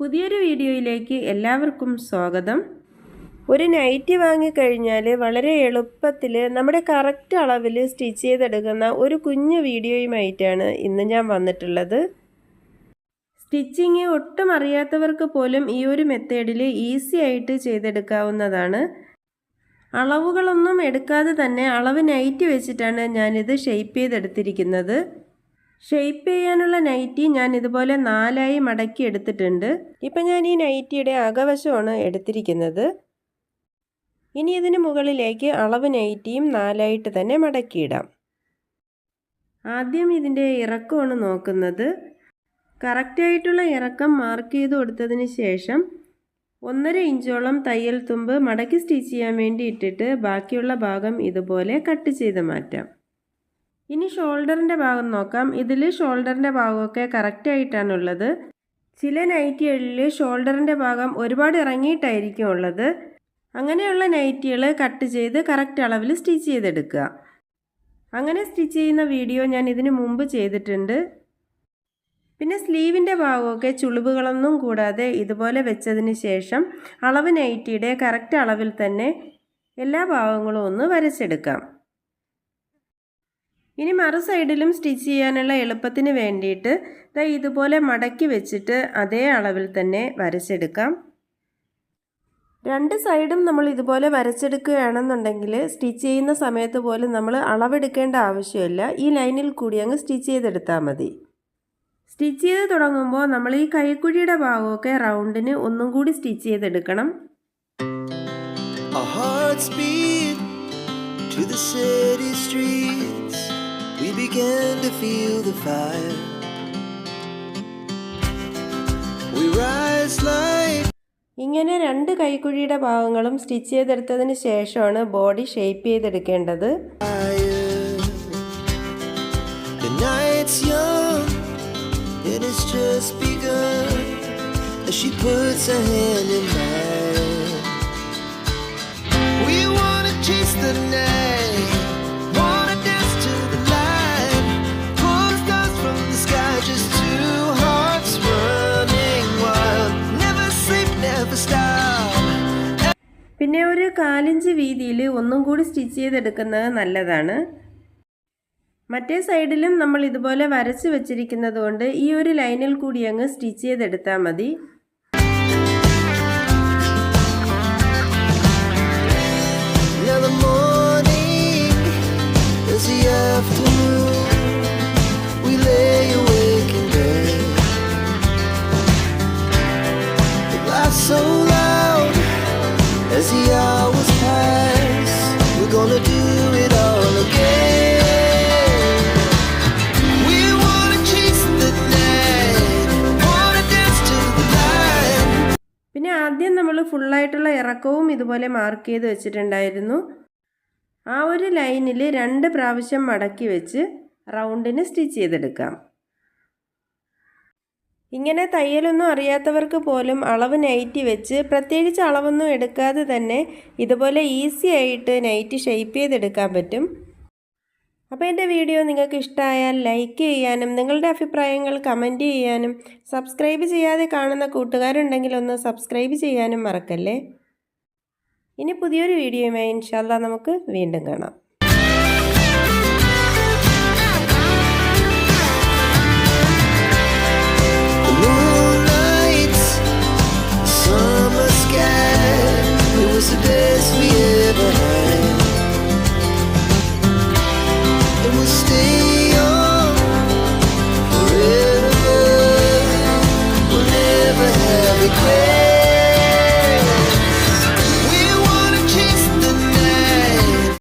പുതിയൊരു വീഡിയോയിലേക്ക് എല്ലാവർക്കും സ്വാഗതം. ഒരു നൈറ്റി വാങ്ങിക്കഴിഞ്ഞാൽ വളരെ എളുപ്പത്തിൽ നമ്മുടെ കറക്റ്റ് അളവിൽ സ്റ്റിച്ച് ചെയ്തെടുക്കുന്ന ഒരു കുഞ്ഞു വീഡിയോയുമായിട്ടാണ് ഇന്ന് ഞാൻ വന്നിട്ടുള്ളത്. സ്റ്റിച്ചിങ് ഒട്ടും അറിയാത്തവർക്ക് പോലും ഈ ഒരു മെത്തേഡിൽ ഈസി ആയിട്ട് ചെയ്തെടുക്കാവുന്നതാണ്. അളവുകളൊന്നും എടുക്കാതെ തന്നെ അളവ് നൈറ്റ് വെച്ചിട്ടാണ് ഞാനിത് ഷെയ്പ്പ് ചെയ്തെടുത്തിരിക്കുന്നത്. ഷെയ്പ്പ് ചെയ്യാനുള്ള നൈറ്റി ഞാൻ ഇതുപോലെ നാലായി മടക്കി എടുത്തിട്ടുണ്ട്. ഇപ്പം ഞാൻ ഈ നൈറ്റിയുടെ അകവശമാണ് എടുത്തിരിക്കുന്നത്. ഇനി ഇതിന് മുകളിലേക്ക് അളവ് നൈറ്റിയും നാലായിട്ട് തന്നെ മടക്കിയിടാം. ആദ്യം ഇതിന്റെ ഇറക്കമാണ് നോക്കുന്നത്. കറക്റ്റായിട്ടുള്ള ഇറക്കം മാർക്ക് ചെയ്ത് കൊടുത്തതിന് ശേഷം ഒന്നര ഇഞ്ചോളം തയ്യൽ തുമ്പ് മടക്കി സ്റ്റിച്ച് ചെയ്യാൻ വേണ്ടി ഇട്ടിട്ട് ബാക്കിയുള്ള ഭാഗം ഇതുപോലെ കട്ട് ചെയ്ത് മാറ്റാം. ഇനി ഷോൾഡറിന്റെ ഭാഗം നോക്കാം. ഇതിൽ ഷോൾഡറിന്റെ ഭാഗമൊക്കെ കറക്റ്റായിട്ടാണുള്ളത് ചില നൈറ്റികളിൽ ഷോൾഡറിന്റെ ഭാഗം ഒരുപാട് ഇറങ്ങിയിട്ടായിരിക്കും ഉള്ളത്. അങ്ങനെയുള്ള നൈറ്റികൾ കട്ട് ചെയ്ത് കറക്റ്റ് അളവിൽ സ്റ്റിച്ച് ചെയ്തെടുക്കുക. അങ്ങനെ സ്റ്റിച്ച് ചെയ്യുന്ന വീഡിയോ ഞാൻ ഇതിനു മുമ്പ് ചെയ്തിട്ടുണ്ട്. പിന്നെ സ്ലീവിന്റെ ഭാഗമൊക്കെ ചുളിവുകളൊന്നും കൂടാതെ ഇതുപോലെ വെച്ചതിന് ശേഷം അളവ് നൈറ്റിയുടെ കറക്റ്റ് അളവിൽ തന്നെ എല്ലാ ഭാഗങ്ങളും ഒന്ന് വരച്ചെടുക്കാം. ഇനി മറു സൈഡിലും സ്റ്റിച്ച് ചെയ്യാനുള്ള എളുപ്പത്തിന് വേണ്ടിയിട്ട് ദാ ഇതുപോലെ മടക്കി വെച്ചിട്ട് അതേ അളവിൽ തന്നെ വരച്ചെടുക്കാം. രണ്ട് സൈഡും നമ്മൾ ഇതുപോലെ വരച്ചെടുക്കുകയാണെന്നുണ്ടെങ്കിൽ സ്റ്റിച്ച് ചെയ്യുന്ന സമയത്ത് പോലും നമ്മൾ അളവെടുക്കേണ്ട ആവശ്യമില്ല. ഈ ലൈനിൽ കൂടി അങ്ങ് സ്റ്റിച്ച് ചെയ്തെടുത്താൽ മതി. സ്റ്റിച്ച് ചെയ്ത് തുടങ്ങുമ്പോൾ നമ്മൾ ഈ കൈക്കുഴിയുടെ ഭാഗമൊക്കെ റൗണ്ടിന് ഒന്നും കൂടി സ്റ്റിച്ച് ചെയ്തെടുക്കണം. To the city streets. Began to feel the fire. We rise like ഇങ്ങനെ രണ്ട് കൈക്കുഴിയുടെ ഭാഗങ്ങളും സ്റ്റിച്ച് ചെയ്തെടുത്തതിന് ശേഷമാണ് ബോഡി ഷേപ്പ് ചെയ്തെടുക്കേണ്ടത് she puts her hand in mine. Just two hearts running wild. Never sleep, never stop. പിന്നെ ഒരു കാലിഞ്ച് വീതിയിൽ ഒന്നും കൂടി സ്റ്റിച്ച് ചെയ്തെടുക്കുന്നത് നല്ലതാണ് മറ്റേ സൈഡിലും നമ്മൾ ഇതുപോലെ വരച്ച് വെച്ചിരിക്കുന്നത് കൊണ്ട് ഈ ഒരു ലൈനിൽ കൂടി അങ്ങ് സ്റ്റിച്ച് ചെയ്തെടുത്താൽ മതി so loud as the hours pass. We're gonna do it all again. We chase the dance to the light. പിന്നെ ആദ്യം നമ്മൾ ഫുള്ളായിട്ടുള്ള ഇറക്കവും ഇതുപോലെ മാർക്ക് ചെയ്ത് വെച്ചിട്ടുണ്ടായിരുന്നു ആ ഒരു ലൈനിൽ രണ്ട് പ്രാവശ്യം മടക്കി വെച്ച് റൗണ്ടിന് സ്റ്റിച്ച് ചെയ്തെടുക്കാം ഇങ്ങനെ തയ്യലൊന്നും അറിയാത്തവർക്ക് പോലും അളവ് നൈറ്റി വെച്ച് പ്രത്യേകിച്ച് അളവൊന്നും എടുക്കാതെ തന്നെ ഇതുപോലെ ഈസി ആയിട്ട് നൈറ്റ് ഷെയ്പ്പ് ചെയ്തെടുക്കാൻ പറ്റും. അപ്പോൾ എന്റെ വീഡിയോ നിങ്ങൾക്ക് ഇഷ്ടമായാൽ ലൈക്ക് ചെയ്യാനും നിങ്ങളുടെ അഭിപ്രായങ്ങൾ കമന്റ് ചെയ്യാനും സബ്സ്ക്രൈബ് ചെയ്യാതെ കാണുന്ന കൂട്ടുകാരുണ്ടെങ്കിൽ ഒന്ന് സബ്സ്ക്രൈബ് ചെയ്യാനും മറക്കല്ലേ. ഇനി പുതിയൊരു വീഡിയോയുമായി ഇൻഷാല്ല നമുക്ക് വീണ്ടും കാണാം.